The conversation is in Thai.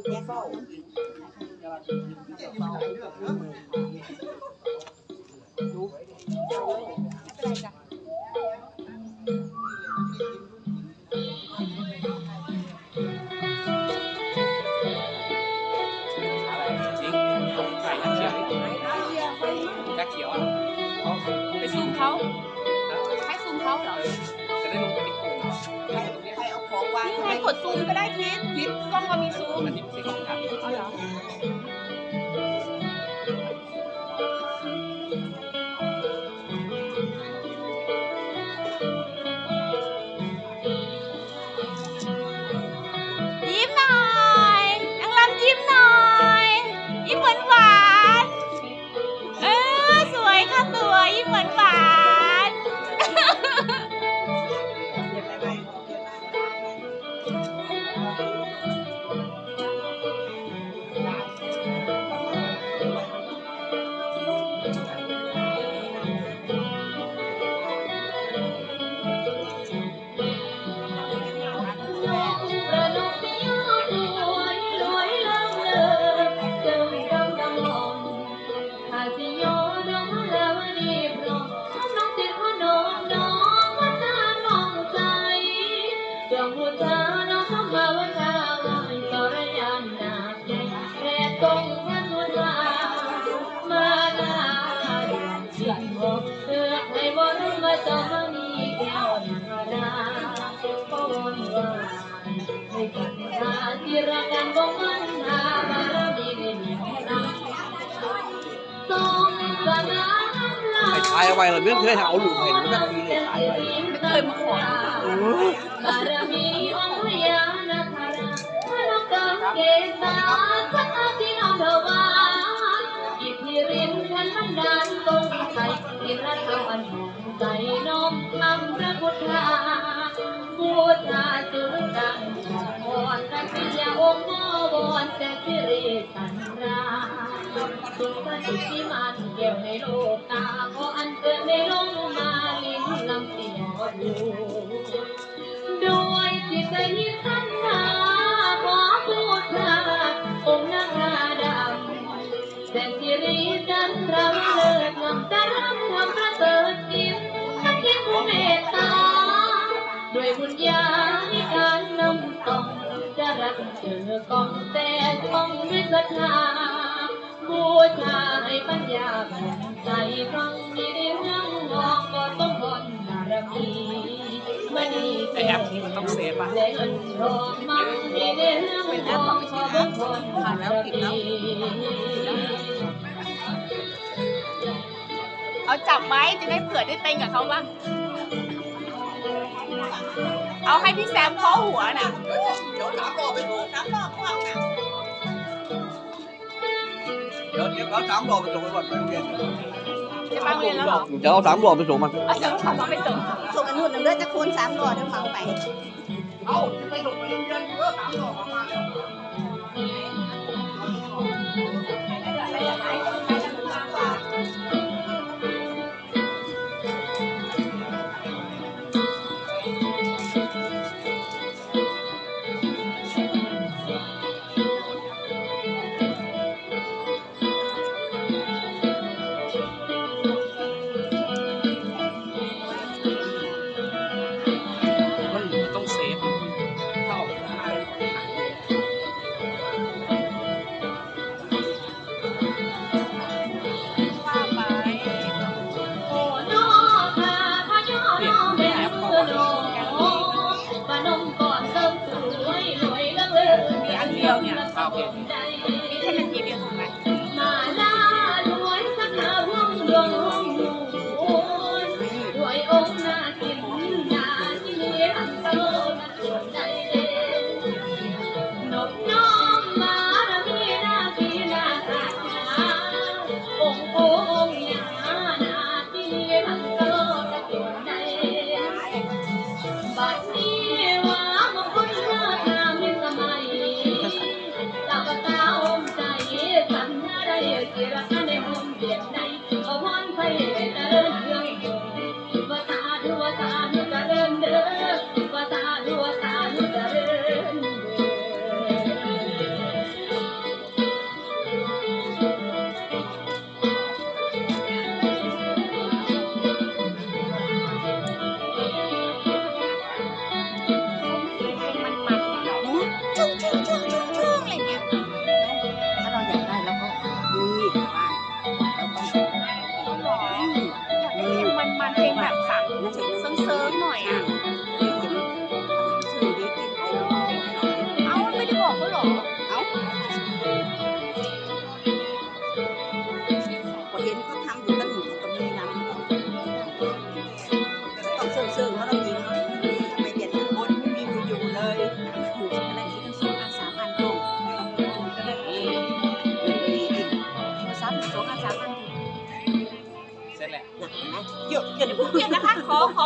ำแท้เข้าจริงใดซูมก็ได้ทิศทิศกล้องเรามีซูมอันนี้ไม่ใช่ของขัดเอาเหรอ ได้มีนำทรงสง่างามไอ้ชายเอาไว้เราไม่เคยเอาหลุมเห็นมันสักทีเลยไม่เคยมาขอ รัตอันหงใจน้อมทำพระพุทธาบูชาจุดดังวอนนักปิญญาองค์นวอนแต่สิริสันราสุขสิทธิมันเกี่ยวในโลกตาขออันเกิดในลงมาลิ้นลำเสียงอยู่ด้วยจิตยิทั ในการนำส่งจะรักเจอกองแต่ท่องด้วยศรัทธาบูชาให้ปัญญาภูมิใจครั้งนี้ได้เรื่องมองก็ต้องบนบารมีมณีไอแอปนี้มันต้องเซฟป่ะเล่นรอมังมีเรื่องมองก็ต้องบนบารมีเอาจับไว้จะได้เผื่อได้เต้นกับเขาบ้าง เอาให้พี่แซมเคาะหัวน่ะเดี๋ยวน้ำรอไปดูน้ำรอพวกน่ะเดี๋ยวเดี๋ยวเอาสามดอกไปส่งไปก่อนไปโรงเรียนจะไปโรงเรียนแล้วเหรอเดี๋ยวเอาสามดอกไปส่งมันเอาจะเอาไปส่งส่งอันนู้นอันเลือดจะคูณสามรอเดี๋ยวเหมาไป มีอันเนะคะ ขอขอ